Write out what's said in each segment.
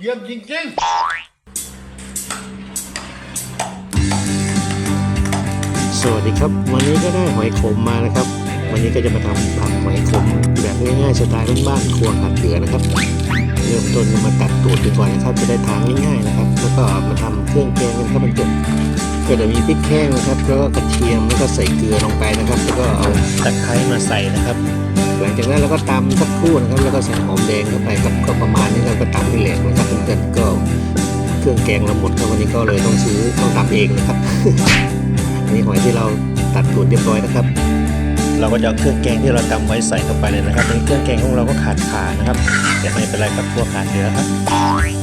เยี่ยมจริงๆ สวัสดีครับ วันนี้ก็ได้หอยขมมานะครับ วันนี้ก็จะมาทำผัดหอยขมแบบง่ายๆสไตล์บ้านๆครัวขาดเหลือนะครับเริ่มต้นมาตัดตูดกันก่อนนะครับ จะได้ทานง่ายๆนะครับ แล้วก็มาทำเครื่องแกงกันครับมันจบก็จะมีพริกแห้งนะครับ แล้วก็กระเทียมแล้วก็ใส่เกลือลงไปนะครับ แล้วก็เอาตะไคร้มาใส่นะครับ หลังจากนั้นเราก็ตำสักครู่นะครับ แล้วก็ใส่หอมแดงเข้าไปครับก็ประมาณนี้เราก็ตำให้แหลกนะครับเพื่อนๆก็เครื่องแกงเราหมดครับวันนี้ก็เลยต้องซื้อต้องตำเองนะครับอันนี้หอยที่เราตัดตูดเรียบร้อยนะครับ เราก็จะเอาเครื่องแกงที่เราตำไว้ใส่เข้าไปเลยนะครับในเครื่องแกงของเราก็ขาดขานะครับแต่ไม่เป็นไรครับพวกขาดเหลือครับ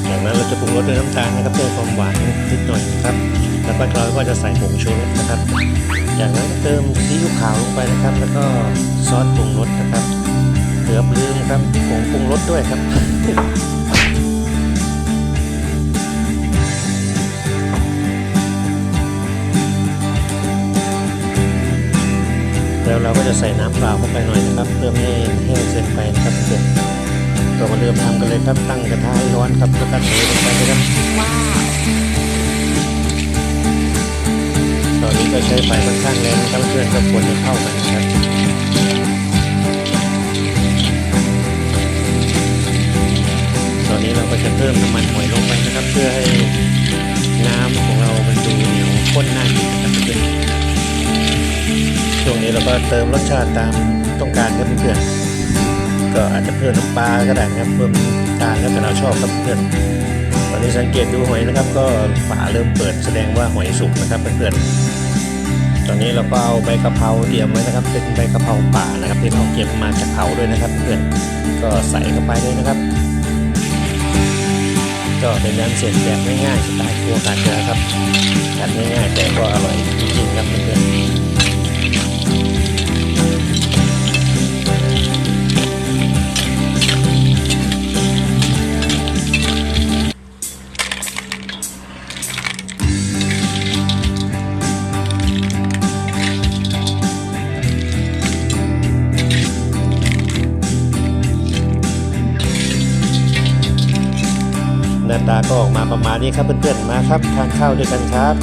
จากนั้นเราจะปรุงรสด้วยน้ำตาลนะครับเพื่อความหวานนิดหน่อยครับ แล้วก็เราก็จะใส่ผงชูรสนะครับจากนั้นเติมซีอิ๊วขาวลงไปนะครับ แล้วก็ซอสปรุงรสนะครับเกือบลืมครับผงปรุงรสด้วยครับแล้วเราก็จะใส่น้ำเปล่าเข้าไปหน่อยนะครับ เพื่อไม่ให้แห้งเกินไปนะครับเพื่อนเรามาเริ่มทำกันเลยครับตั้งกระทะให้ร้อนครับแล้วก็เทลงไปนะครับ ก็ใช้ไฟค่อนข้างแรงนะครับเพื่อนก็ควรจะเข้ากันนะครับตอนนี้เราก็จะเพิ่มน้ำมันหอยลงไปนะครับ เพื่อให้น้ำของเรามันดูเหนียวข้นน่ากินนะครับเพื่อนช่วงนี้เราก็เติมรสชาติตามต้องการครับเพื่อนๆก็อาจจะเพิ่มน้ำปลาก็ได้นะครับเพิ่มตาลแล้วแต่เราชอบครับเพื่อนตอนนี้สังเกตดูหอยนะครับ ก็ฝาเริ่มเปิดแสดงว่าหอยสุกนะครับเพื่อนๆ ตอนนี้เราก็เอาใบกะเพราเตรียมไว้นะครับ เป็นใบกะเพราป่านะครับ ที่เราเก็บมาจากเขาด้วยนะครับ เพื่อนก็ใส่เข้าไปเลยนะครับ ก็เป็นน้ำเสียงแบบง่ายๆสไตล์ครัวกัดนะครับทำง่ายๆแต่ก็อร่อยจริง หน้าตาก็ออกมาประมาณนี้ครับเพื่อนๆมาครับทานข้าวด้วยกันครับ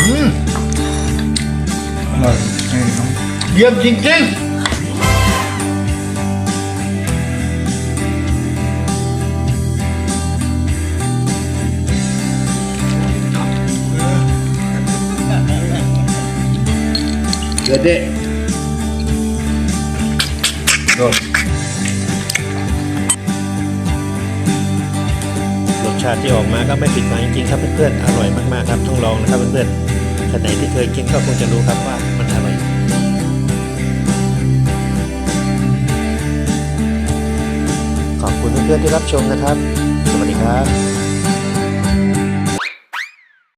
อืมอร่อยให้น้องเยี่ยมจริงๆ เดือดเด็ดโดนรสชาติที่ออกมาก็ไม่ผิดหวังจริงๆครับเพื่อนๆอร่อยมากๆครับต้องลองนะครับเพื่อนๆท่านไหนที่เคยกินก็คงจะรู้ครับว่ามันอร่อยขอบคุณเพื่อนๆที่รับชมนะครับ สวัสดีครับ